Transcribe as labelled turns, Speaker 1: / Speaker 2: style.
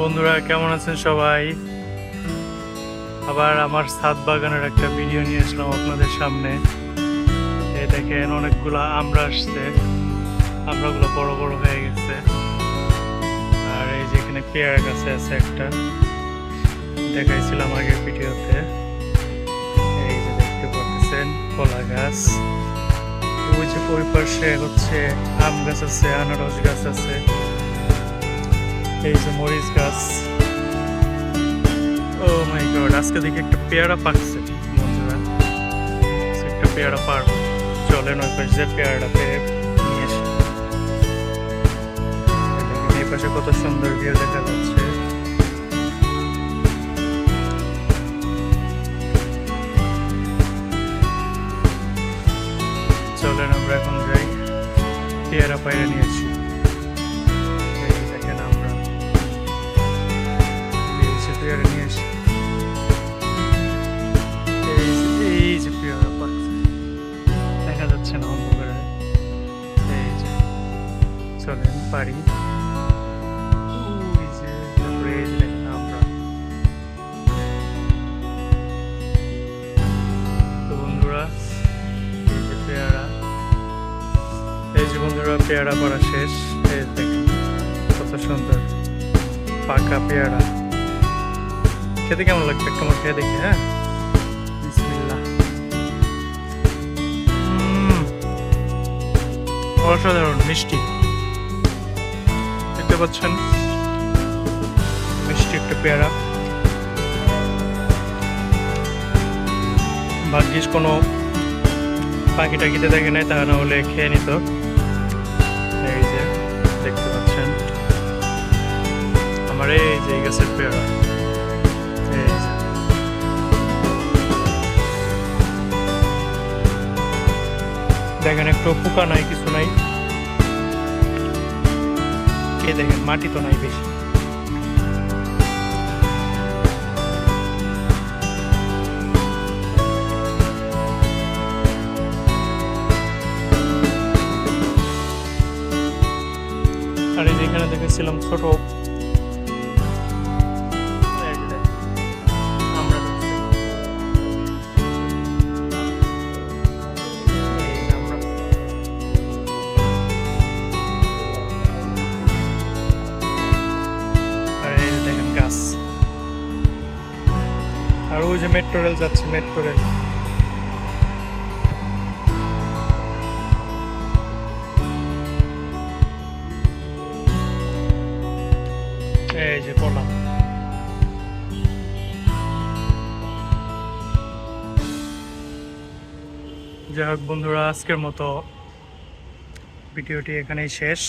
Speaker 1: বন্ধুরা, কেমন আছেন সবাই? আবার আমার ছাদ বাগানের একটা ভিডিও নিয়ে আসলাম আপনাদের সামনে। এই দেখেন, অনেকগুলো আমরা আসছে। আমরাগুলো বড় বড় হয়ে গেছে। আর এই যে এখানে পেয়ারা গাছে আছে একটা। দেখাইছিলাম আগের ভিডিওতে। এই যে দেখতে পাচ্ছেন, কলা গাছ। ওই যে পাশে হচ্ছে আম গাছ আছে, আনারস গাছ আছে। এই যে মরিচ গাছ ও মাই গড আজকে দেখি একটা পেয়ারা পাকছে। বন্ধুরা একটা পেয়ারা পারব চলেন ওই পাশে যে পেয়ারাটা পেয়ে নিয়ে এসে এই পাশে কত সুন্দর ভিউ দেখা যাচ্ছে। চলেন আমরা এখন যাই পেয়ারা পায়রা নিয়ে চলেন, পারি। বন্ধুরা পেয়ারা। পড়া শেষ। এই কত সুন্দর পাকা পেয়ারা। খেতে কেমন লাগবে একটু আমার খেয়ে দেখি হ্যাঁ? অসাধারণ, মিষ্টি। পাচ্ছেন। মিষ্টি একটা পেয়ারা। ভাগ্যিস কোনো পাখি টাকিতে দেখে নাই, তা না হলে খেয়ে নিত। এই যে, দেখতে পাচ্ছেন। আমার এই যে গাছের পেয়ারা। দেখেন একটু পোকা নাই, কিছু নাই। এই দেখেন মাটি তো নাই বেশি। আর এই যেখানে দেখেছিলাম ছোট আর ওই যে মেট্রো রেল যাচ্ছে মেট্রো রেল এই যে কলা। যাই হোক বন্ধুরা, আজকের মতো ভিডিওটি এখানেই শেষ।